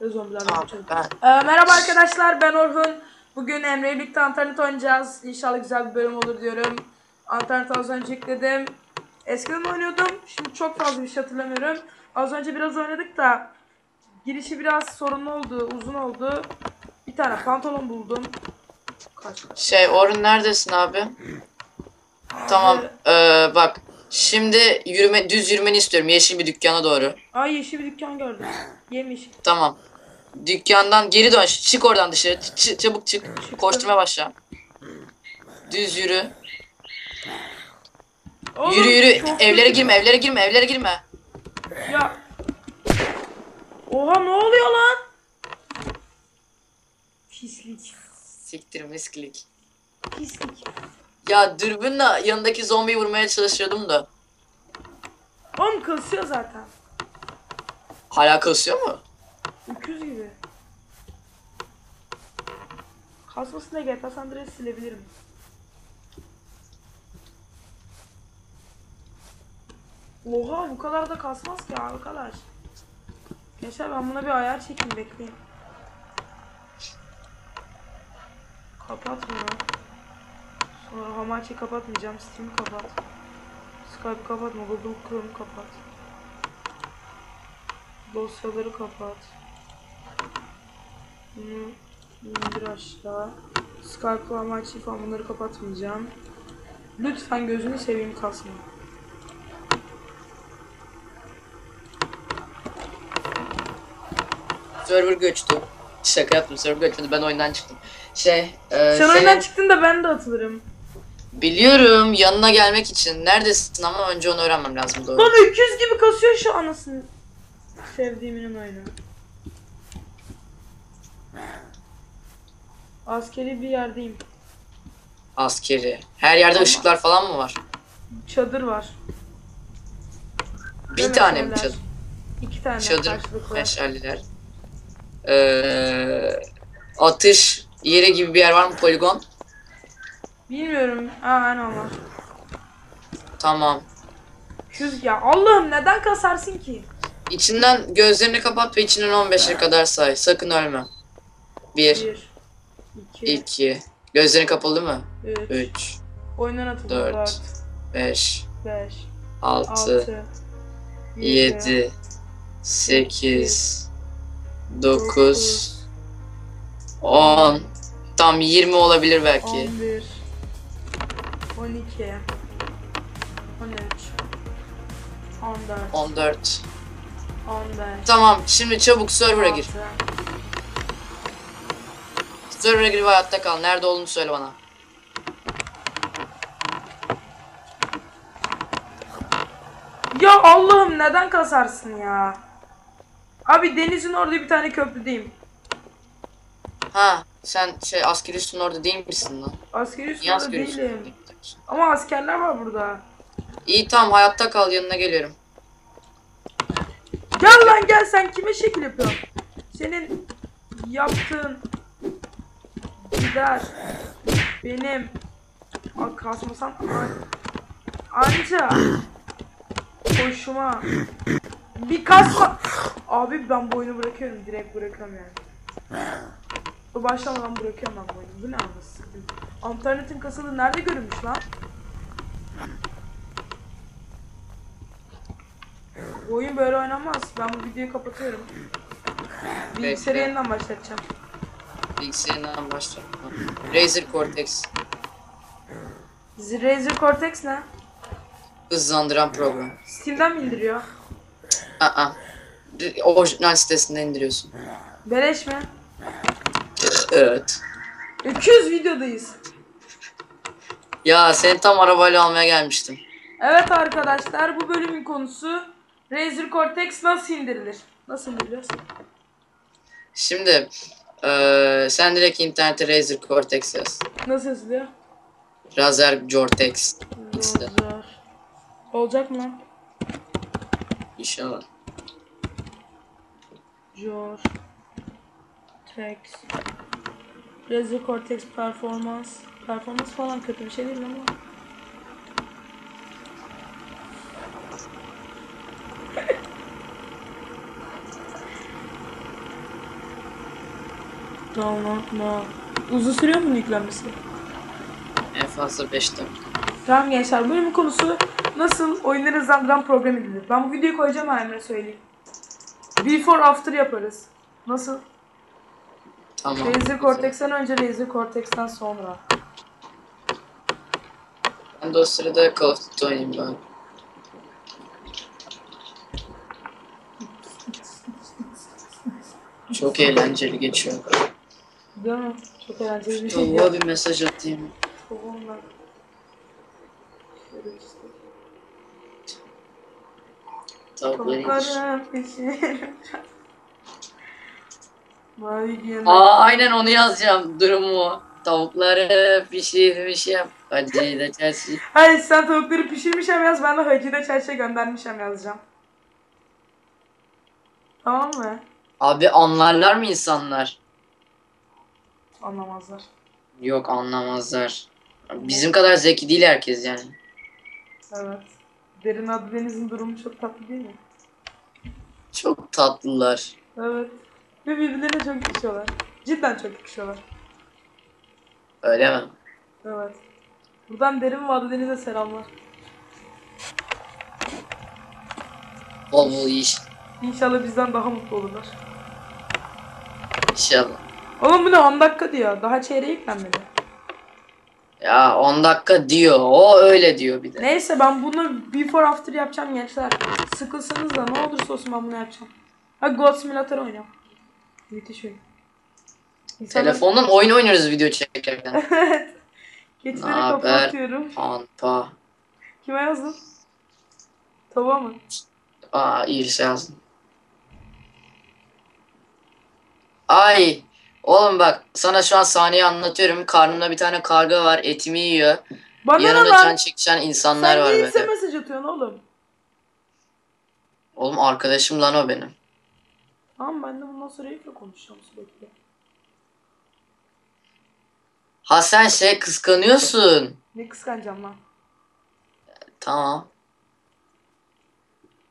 Ve Tamam kaçalım. ben Ee, merhaba arkadaşlar ben Orhun. Bugün Emre ile birlikte internet oynayacağız. İnşallah güzel bir bölüm olur diyorum. İnternet az önce yükledim. Eskiden oynuyordum. Şimdi çok fazla bir şey hatırlamıyorum. Az önce biraz oynadık da girişi biraz sorunlu oldu, uzun oldu. Bir tane pantolon buldum. Kaç kaç. şey Orun neredesin abi? Tamam eee, bak şimdi yürüme düz yürümeni istiyorum yeşil bir dükkana doğru. Ay yeşil bir dükkan gördüm. Yemiş. Tamam. Dükkandan geri dön. Çık oradan dışarı. Ç- çabuk çık. Koşturmaya başla. Düz yürü. Oğlum, Yürü yürü. çok Evlere kötü. girme, evlere girme, evlere girme. Ya. Oha ne oluyor lan? Pislik. Siktir misklik. Pislik. Ya dürbünle yanındaki zombiyi vurmaya çalışıyordum da. Oğlum kasıyor zaten. Hala kasıyor mu? Öküz gibi. Kasmasına GTA San Andreas silebilirim. Oha bu kadar da kasmaz ki arkadaş. Gençler ben buna bir ayar çekeyim bekleyin. Kapat bunu. Sonra Hamachi kapatmayacağım. Steam'i kapat. Skype kapatma. Google Chrome kapat. Dosyaları kapat. Bunu indir aşağı. Skype'la Hamachi falan bunları kapatmayacağım. Lütfen gözünü seveyim kasma. Server göçtü. Şaka yaptım server göçmedi ben oyundan çıktım. Şey, e, Sen senin- oyundan çıktın da ben de atılırım. biliyorum yanına gelmek için. Neredesin ama önce onu öğrenmem lazım doğru. Lan öküz gibi kasıyor şu anasını. Sevdiğimin oyunu. Askeri bir yerdeyim. Askeri. Her yerde ışıklar falan mı var? Çadır var. Bir Ve tane mi meşaleler. çadır? İki tane Çadır, karşılıklı. meşaleler. Ee, atış yeri gibi bir yer var mı poligon? Bilmiyorum. Aa aynen var. Tamam. Öküz ya Allah'ım neden kasarsın ki? İçinden gözlerini kapat ve içinden 15'e kadar say. Sakın ölme. 1, Bir. İki, 2, gözlerin kapalı üç. 3, Oyundan atıldı. dört, Dört. 5, Beş. 6, Altı. 7, 8, 9, 10. Tam 20 olabilir belki. 11 12 13 14 14. 15 Tamam şimdi çabuk server'a gir. 16. Server'a gir ve hayatta kal. Nerede olduğunu söyle bana. Ya Allah'ım neden kasarsın ya? Abi denizin orada bir tane köprüdeyim. Ha sen şey askeri üstün orada değil misin lan? Askeri Niye üstünde askeri üstün? değilim. Ama askerler var burada. İyi tamam hayatta kal yanına geliyorum. Gel lan gel sen kime şekil yapıyorsun? Senin yaptığın gider. Benim. Aa, kasmasam an- anca. Hoşuma. Bir kasma abi ben bu oyunu bırakıyorum. Direkt bırakıyorum yani. Bu başlamadan bırakıyorum ben bu oyunu. Bu ne anlasın internetin kasılı nerede görünmüş lan? Bu oyun böyle oynanmaz. Ben bu videoyu kapatıyorum. Bilgisayarı yeniden başlatacağım Bilgisayarından başla. Razer Cortex. Razer Cortex ne? Hızlandıran program. Steam'den mi indiriyor? Aa. Orijinal sitesinden indiriyorsun. Beleş mi? Evet. 200 videodayız. Ya seni tam arabayla almaya gelmiştim. Evet arkadaşlar bu bölümün konusu Razer Cortex nasıl indirilir? Nasıl indiriliyor? Şimdi eee, sen direkt internete Razer Cortex yaz. Nasıl yazılıyor? Razer Cortex. Razer. Olacak mı? İnşallah. Cortex. Razer Cortex performans. Performans falan kötü bir şey değil ama. Download Uzun sürüyor mu yüklenmesi? En fazla 5 dakika. Tamam gençler bölümün konusu nasıl oyunları hızlandıran program edilir. Ben bu videoyu koyacağım Emre söyleyeyim. Before after yaparız. Nasıl? Tamam. Laser Cortex'ten önce Laser Cortex'ten sonra. Ben de o sırada Call of Duty oynayayım ben. Çok eğlenceli geçiyor. Değil mi? Çok eğlenceli bir şey. Tavuğa bir mesaj atayım. Tavuğumla. Tavukları. Tavukları pişir. Mavi. Aa aynen onu yazacağım durumu. Tavukları pişirmişim. Acıyla çerçi. Hayır sen tavukları pişirmişem yaz ben de hacıda çerçe göndermişem yazacağım. Tamam mı? Abi anlarlar mı insanlar? Anlamazlar. Yok anlamazlar. Bizim kadar zeki değil herkes yani. Evet. Derin adı Deniz'in durumu çok tatlı değil mi? Çok tatlılar. Evet. Ve birbirlerine çok yakışıyorlar. Cidden çok yakışıyorlar. Öyle mi? Evet. Buradan Derin ve Deniz'e selamlar. Bol bol iş. İnşallah bizden daha mutlu olurlar. İnşallah. Oğlum bu ne 10 dakika diyor. Daha çeyreğe yüklenmedi. Ya 10 dakika diyor. O öyle diyor bir de. Neyse ben bunu before after yapacağım gençler. Sıkılsanız da ne olursa olsun ben bunu yapacağım. Ha God Simulator oynayacağım. Müthiş oyun. İnsanlar- Telefondan oyun oynuyoruz video çekerken. Keçileri Naber? kapatıyorum. Anpa. Kime yazdın? Tavuğa mı? Aa şey yazdım. Ay. Oğlum bak sana şu an sahneyi anlatıyorum. Karnımda bir tane karga var. Etimi yiyor. Bana Yanımda lan? can çekişen insanlar Sen var niye böyle. mesaj atıyorsun oğlum? Oğlum arkadaşım lan o benim. Tamam ben de bundan sonra Elif'le konuşacağım sürekli. Ha sen şey kıskanıyorsun. Ne kıskanacağım lan? Tamam.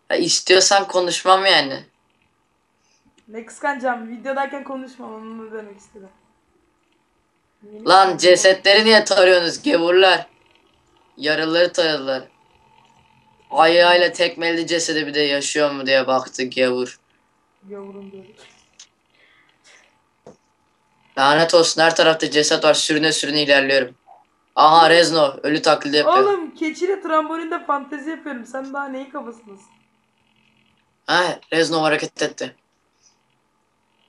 Ha, istiyorsan konuşmam yani. Ne kıskanacağım? Videodayken konuşmam onu demek istedim. Lan cesetleri niye tarıyorsunuz gevurlar? Yaraları taradılar. Ayağıyla tekmeledi cesedi bir de yaşıyor mu diye baktı gevur. Yavrum böyle. Lanet olsun her tarafta ceset var sürüne sürüne ilerliyorum. Aha Rezno ölü taklidi yapıyor. Oğlum keçiyle trambolinde fantezi yapıyorum. Sen daha neyin kafasındasın? Ha Rezno hareket etti.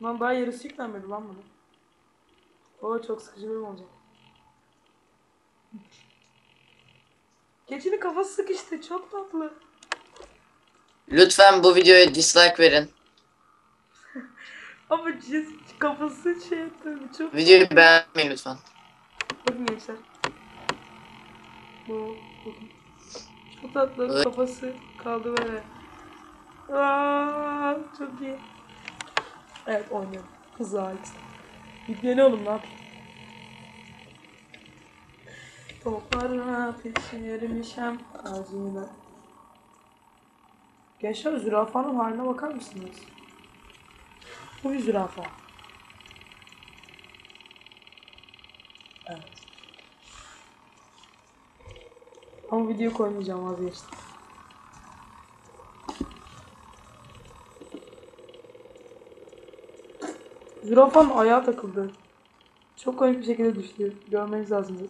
Lan daha yarısı yüklenmedi lan bunu. Oo çok sıkıcı bölüm olacak. Keçinin kafası sıkıştı. Çok tatlı. Lütfen bu videoya dislike verin. Ama cins kafası şey yaptı. Çok Videoyu beğenmeyin lütfen. Bakın gençler. Bu, bakın. Çok tatlı kafası kaldı böyle. Aa, çok iyi. Evet oynuyorum. Ait. Video ne oğlum ne yapayım? Tavuklarına pişirmişem ağzına. Gençler zürafanın haline bakar mısınız? Bu bir zürafa. Evet. Ama video koymayacağım vazgeçtim. Zürafanın ayağı takıldı. Çok komik bir şekilde düştü. Görmeniz lazım.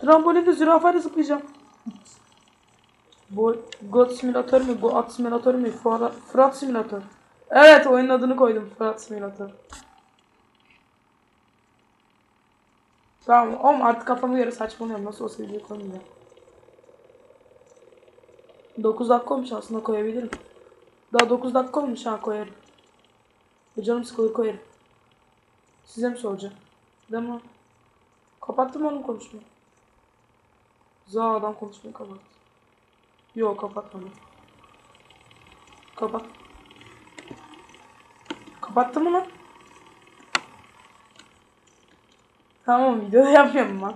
Trambolinde zürafayla zıplayacağım. Bu God Simülatör mü? Bu At Simülatör mü? Fırat, Simülatör. Evet oyunun adını koydum. Fırat Simülatör. Tamam oğlum artık kafama göre saçmalıyorum. Nasıl olsa video koymayacağım. 9 dakika olmuş aslında koyabilirim. Daha 9 dakika olmuş ha koyarım. E canım sıkılır koyarım. Size mi soracağım? Değil mi? Kapattım onu konuşmayı. Za adam konuşmayı kapattı. Yok kapatmadım. Kapat. Kapattın mı lan? Tamam videoda yapmıyorum lan.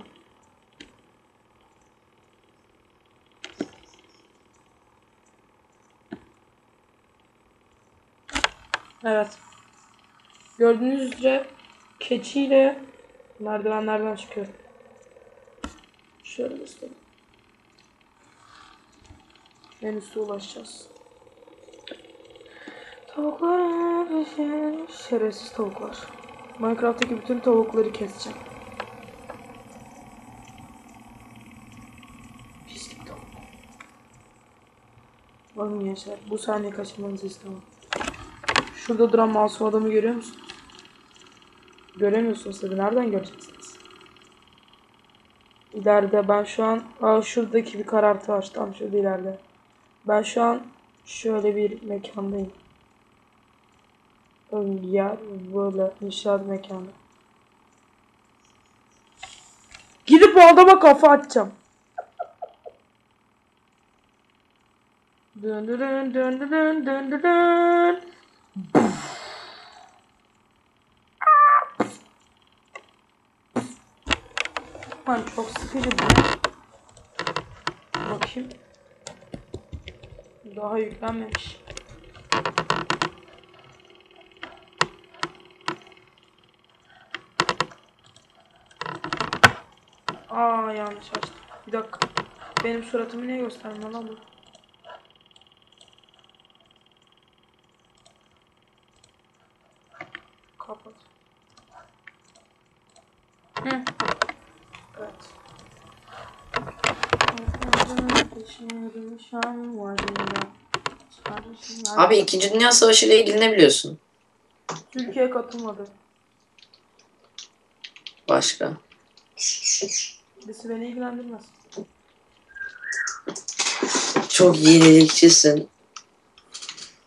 Evet. Gördüğünüz üzere keçiyle merdivenlerden çıkıyorum. Şöyle göstereyim. En üste ulaşacağız. Tavuklar. Şerefsiz tavuklar. Minecraft'taki bütün tavukları keseceğim. Pislik tavuk. Bakın gençler bu saniye kaçırmanızı istemem. Şurada duran masum adamı görüyor musun? Göremiyorsunuz tabii. Nereden göreceksiniz? İleride ben şu an... Aa, şuradaki bir karartı var. Tam şurada ileride. Ben şu an şöyle bir mekandayım. Yer böyle inşaat mekanı. Gidip o adama kafa atacağım. Dön dön dön dön dön dön dön. Lan çok sıkıcı bu. Bakayım. Daha yüklenmemiş. Aa yanlış açtım. Bir dakika. Benim suratımı niye göstermiyor lan bu? Kapat. Hı. Evet. Abi 2. Dünya Savaşı ile ilgili ne biliyorsun? Türkiye katılmadı. Başka. Birisi beni ilgilendirmez. Çok yenilikçisin.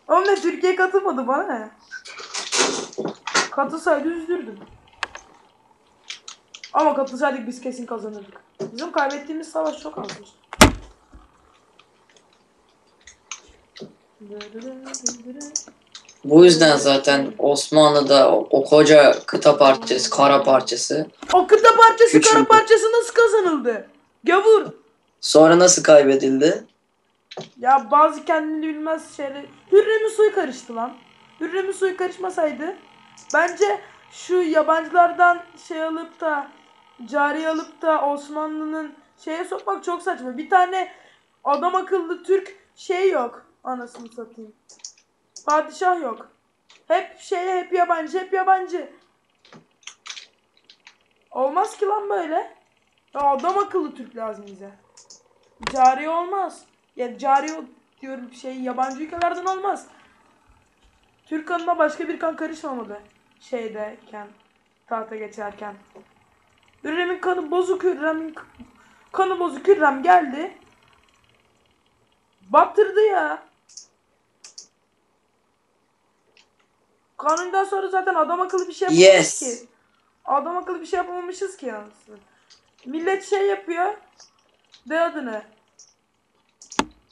Oğlum ne Türkiye katılmadı bana ne? Katılsaydı üzülürdüm. Ama katılsaydık biz kesin kazanırdık. Bizim kaybettiğimiz savaş çok azmış. Bu yüzden zaten Osmanlı'da o, o koca kıta parçası, kara parçası. O kıta parçası Küçüldü. kara parçası nasıl kazanıldı? Gavur. Sonra nasıl kaybedildi? Ya bazı kendini bilmez şeyler. Hürrem'in suyu karıştı lan. Hürrem'in suyu karışmasaydı bence şu yabancılardan şey alıp da cari alıp da Osmanlı'nın şeye sokmak çok saçma. Bir tane adam akıllı Türk şey yok. Anasını satayım. Padişah yok. Hep şey hep yabancı hep yabancı. Olmaz ki lan böyle. Ya adam akıllı Türk lazım bize. Cari olmaz. Ya cari diyorum şey yabancı ülkelerden olmaz. Türk kanına başka bir kan karışmamalı. Şeydeyken, tahta geçerken. Hürrem'in kanı bozuk Hürrem'in kanı bozuk Hürrem geldi. Battırdı ya. Kanundan sonra zaten adam akıllı bir şey yapamamış Yes. ki. Adam akıllı bir şey yapamamışız ki yalnız. Millet şey yapıyor. De adını.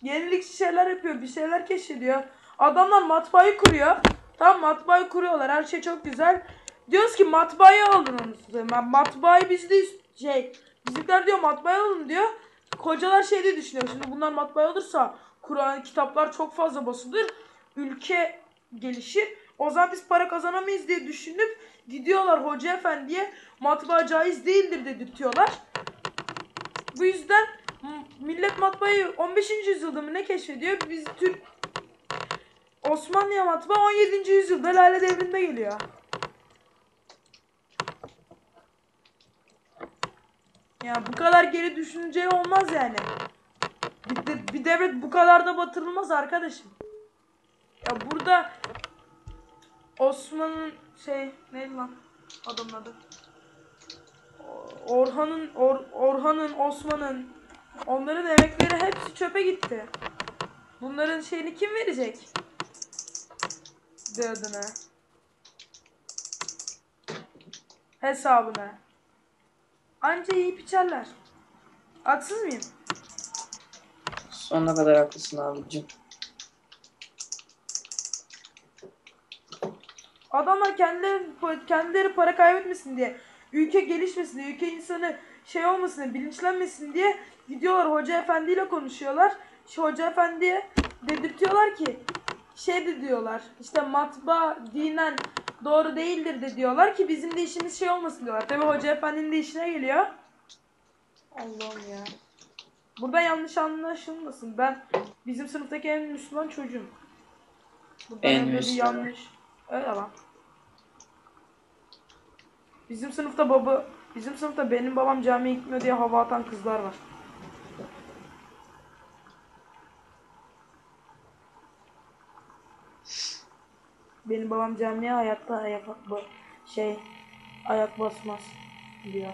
Yenilikçi şeyler yapıyor. Bir şeyler keşfediyor. Adamlar matbaayı kuruyor. Tamam matbaayı kuruyorlar. Her şey çok güzel. Diyoruz ki matbaayı alın onu matbaayı bizde şey. Bizimkiler diyor matbaayı alın diyor. Kocalar şey diye düşünüyor. Şimdi bunlar matbaayı alırsa Kur'an kitaplar çok fazla basılır. Ülke gelişir. O zaman biz para kazanamayız diye düşünüp gidiyorlar hoca efendiye matbaa caiz değildir dedirtiyorlar. Bu yüzden millet matbaayı 15. yüzyılda mı ne keşfediyor? Biz Türk Osmanlı'ya matbaa 17. yüzyılda Lale Devri'nde geliyor. Ya bu kadar geri düşüneceği olmaz yani. Bir, de- bir devlet bu kadar da batırılmaz arkadaşım. Ya burada Osman'ın şey neydi lan adamın adı? Orhan'ın Or- Orhan'ın Osman'ın onların emekleri hepsi çöpe gitti. Bunların şeyini kim verecek? De adını. Hesabını. Anca yiyip içerler. Haksız mıyım? Sonuna kadar haklısın abicim. Adamlar kendileri, kendileri para kaybetmesin diye, ülke gelişmesin diye, ülke insanı şey olmasın diye, bilinçlenmesin diye gidiyorlar hoca efendiyle konuşuyorlar. Şu hoca efendiye dedirtiyorlar ki şey de diyorlar. İşte matbaa dinen doğru değildir de diyorlar ki bizim de işimiz şey olmasın diyorlar. Tabi hoca efendinin de işine geliyor. Allah'ım ya. Burada yanlış anlaşılmasın. Ben bizim sınıftaki en Müslüman çocuğum. Burada En Müslüman. yanlış. Öyle lan. Bizim sınıfta baba, bizim sınıfta benim babam camiye gitmiyor diye hava atan kızlar var. Benim babam camiye hayatta ayak şey ayak basmaz diyor.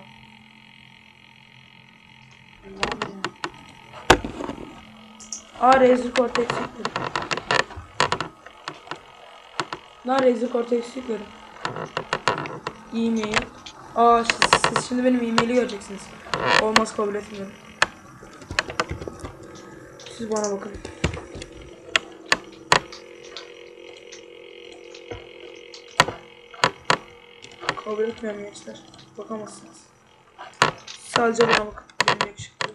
Aa Razer Cortex yükledim. Lan Razer Cortex yükledim. E-mail. Aa siz, siz şimdi benim e-maili göreceksiniz. Olmaz kabul etmiyorum. Siz bana bakın. Kabul etmiyorum gençler. Bakamazsınız. Sadece bana bakın. Benim yakışıklı.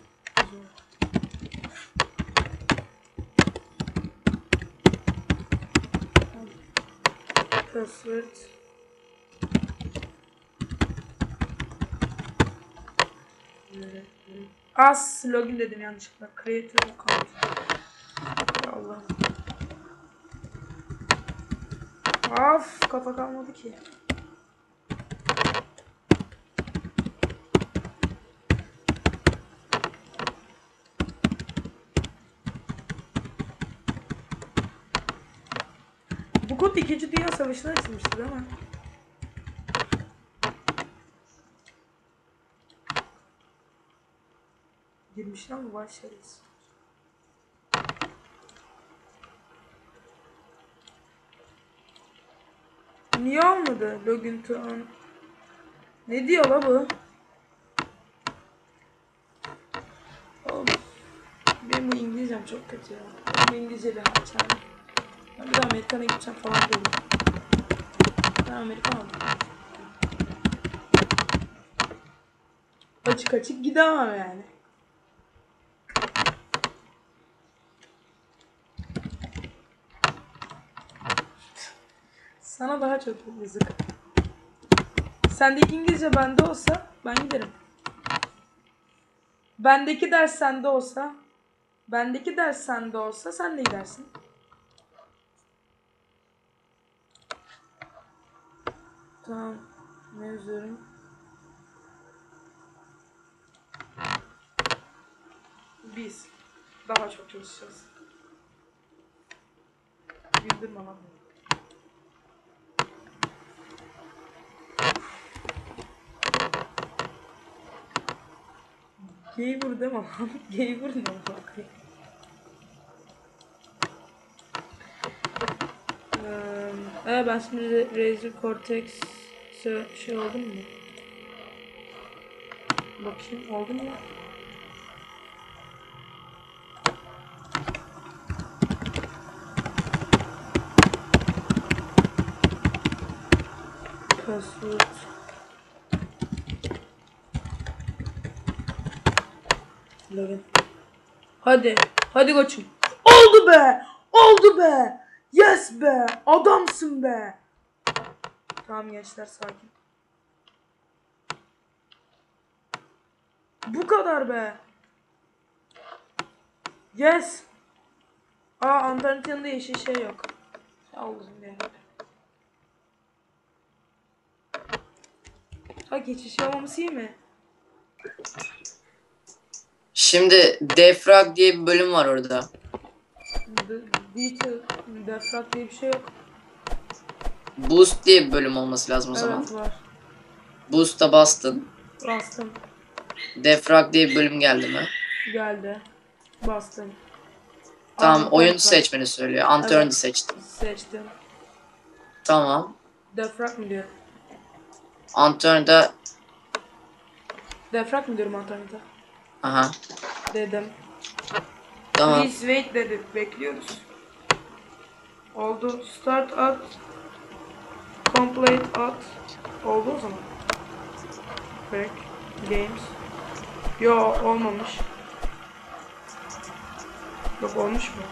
Password. As login dedim yanlışlıkla. Creator account. Allah. Of kafa kalmadı ki. Bu kod 2. Dünya Savaşı'na açılmıştı değil mi? Girmişler mi başlarız? Niye olmadı? Login to. Ne diyor la bu? Benim bu İngilizcem çok kötü ya. Ben bu İngilizceyle yapacağım. Ben bir de Amerikan'a gideceğim falan dedim. Ben Amerikan. Açık açık gidemem yani. Sana daha çok yazık. Sendeki İngilizce bende olsa ben giderim. Bendeki ders sende olsa bendeki ders sende olsa sen de gidersin. Tamam. Ne yazıyorum? Biz daha çok çalışacağız. Güldürme lan. Gamer deme lan. Gamer ne bakayım. Ee, ben şimdi Razer Cortex şey oldu mu? Bakayım oldu mu? Password. Login. Hadi. Hadi koçum. Oldu be. Oldu be. Yes be. Adamsın be. Tamam gençler sakin. Bu kadar be. Yes. Aa yanında yeşil şey yok. Allah'ım ya. Ha geçiş yapmaması iyi mi? Şimdi defrag diye bir bölüm var orada. D- Detail, defrag diye bir şey yok. Boost diye bir bölüm olması lazım o zaman. Evet var. Boost'a bastın. Bastım. Defrag diye bir bölüm geldi mi? Geldi. Bastım. Tamam Aa, oyun seçmeni söylüyor. Unturned'ı Evet. seçtim. Seçtim. Tamam. Defrag mı diyor? Unturned'a Defrag mı diyorum Antalya'da? aha. Dedim. Tamam. Please wait dedi. Bekliyoruz. Oldu. Start at. Complete at. Oldu o zaman. Back. Games. Yo olmamış. Yok olmuş mu?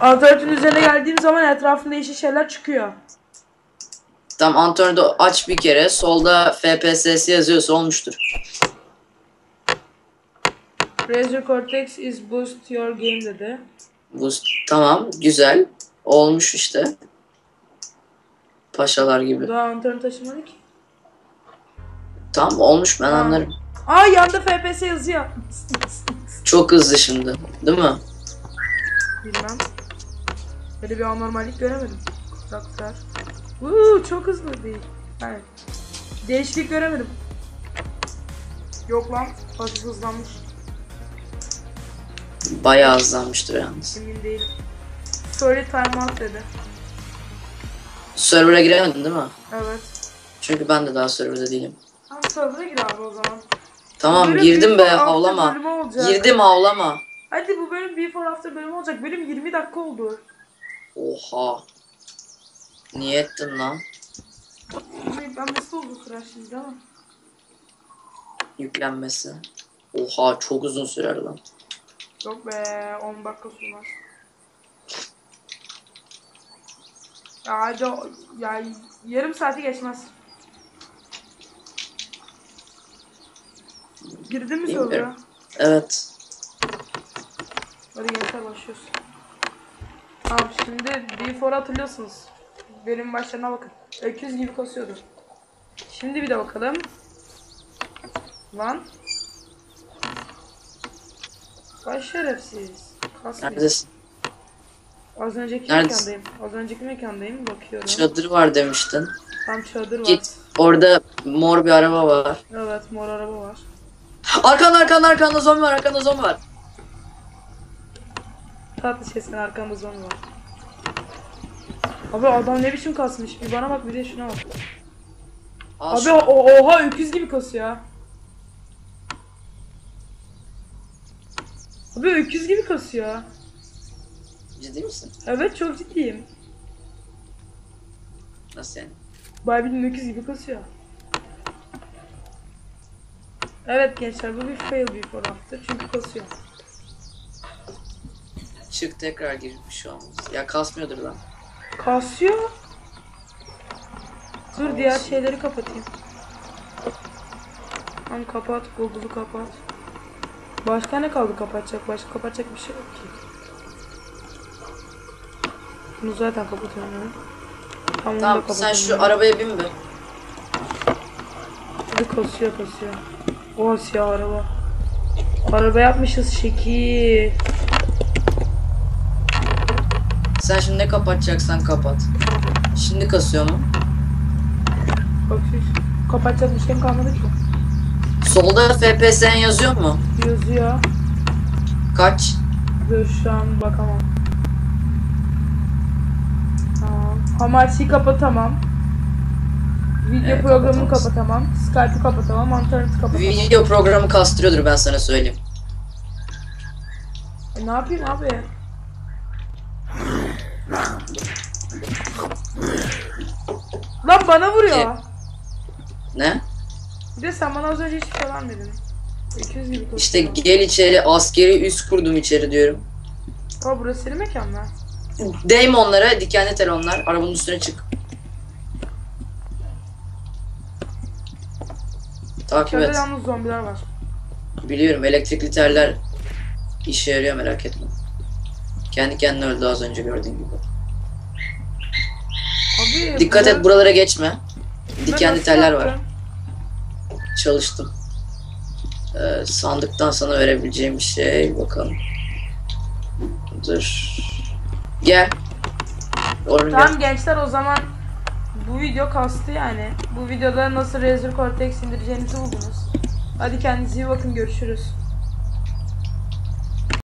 Alternatifin üzerine geldiğim zaman etrafında yeşil şeyler çıkıyor. Tam Antonio'da aç bir kere. Solda FPSS yazıyorsa olmuştur. Razer Cortex is boost your game dedi. Bu tamam güzel. Olmuş işte. Paşalar gibi. Daha antrenör taşımadı ki. Tamam olmuş ben Ha. anlarım. Aa yanda FPS yazıyor. Çok hızlı şimdi. Değil mi? Bilmem. Böyle bir anormallik göremedim. Karakter. Uuu çok hızlı değil. Yani değişiklik göremedim. Yok lan. Hafif hızlanmış. Bayağı hızlanmıştır yalnız. Emin değilim. Story timeout dedi. Server'a giremedin değil mi? Evet. Çünkü ben de daha server'da değilim. Tamam server'a gir abi o zaman. Tamam Bölüm girdim be olacak. Girdim havlama. Hadi bu bölüm before after bölümü olacak. Bölüm 20 dakika oldu. Oha. Niye ettin lan? Ben nasıl oldu sıra şimdi ama. Yüklenmesi. Oha çok uzun sürer lan. Yok be 10 dakika sürmez. Ya o- ya yarım saati geçmez. Girdin mi sonra? Evet. Hadi gençler başlıyoruz. Tamam şimdi B4 hatırlıyorsunuz. Benim başlarına bakın. Öküz gibi kasıyordu. Şimdi bir de bakalım. Lan. Baş şerefsiz. Kasmıyor. Neredesin? Az önceki Neredesin? mekandayım. Az önceki mekandayım. Bakıyorum. Çadır var demiştin. Tam çadır var. Git. Orada mor bir araba var. Evet mor araba var. Arkanda arkanda arkanda zombi var arkanda zombi var. Tatlı sesin arkamda zombi var. Abi adam ne biçim kasmış. Bir bana bak bir de şuna bak. Al Abi şu- o oha öküz gibi kasıyor. ha. Abi öküz gibi kasıyor. ha. Ciddi misin? Evet çok ciddiyim. Nasıl yani? Bayağı öküz gibi kasıyor. Evet gençler bu bir fail bir fotoğraftır çünkü kasıyor. Çık tekrar gir bir şey olmaz. Ya kasmıyordur lan. Kasıyor. Dur diğer şeyleri kapatayım. Tamam kapat, Google'u kapat. Başka ne kaldı kapatacak? Başka kapatacak bir şey yok ki. Bunu zaten kapatıyorum ben. Tamam, Tamam sen şu arabaya bin be. Hadi kasıyor kasıyor. Oha siyah araba. Araba yapmışız şekil. Sen şimdi ne kapatacaksan kapat. Şimdi kasıyor mu? Bak şu kapatacak bir şey kalmadı ki. Solda FPS'n yazıyor mu? Yazıyor. Kaç? Dur şu an bakamam. Tamam. Hamarsi'yi kapatamam. Video Evet, programını kapatamam. Skype'ı kapatamam. Internet'i kapatamam. Video programı kastırıyordur ben sana söyleyeyim. E, ne yapayım abi? Lan bana vuruyor. Ne? Bir de sen bana az önce şey vermedin. 200 gibi koşuyor. İşte gel içeri askeri üs kurdum içeri diyorum. Aa burası senin mekan mı? Değme onlara dikenli tel onlar. Arabanın üstüne çık. Takip İçeride et. yalnız zombiler var. Biliyorum elektrikli teller işe yarıyor merak etme. Kendi kendine öldü az önce gördüğün gibi. Abi Dikkat et buralara geçme. Dikenli teller var. Çalıştım. Ee, sandıktan sana verebileceğim bir şey bakalım. Dur. Gel. Gel. Tamam gençler o zaman bu video kastı yani. Bu videoda nasıl Razer Cortex indireceğinizi buldunuz. Hadi kendinize iyi bakın görüşürüz.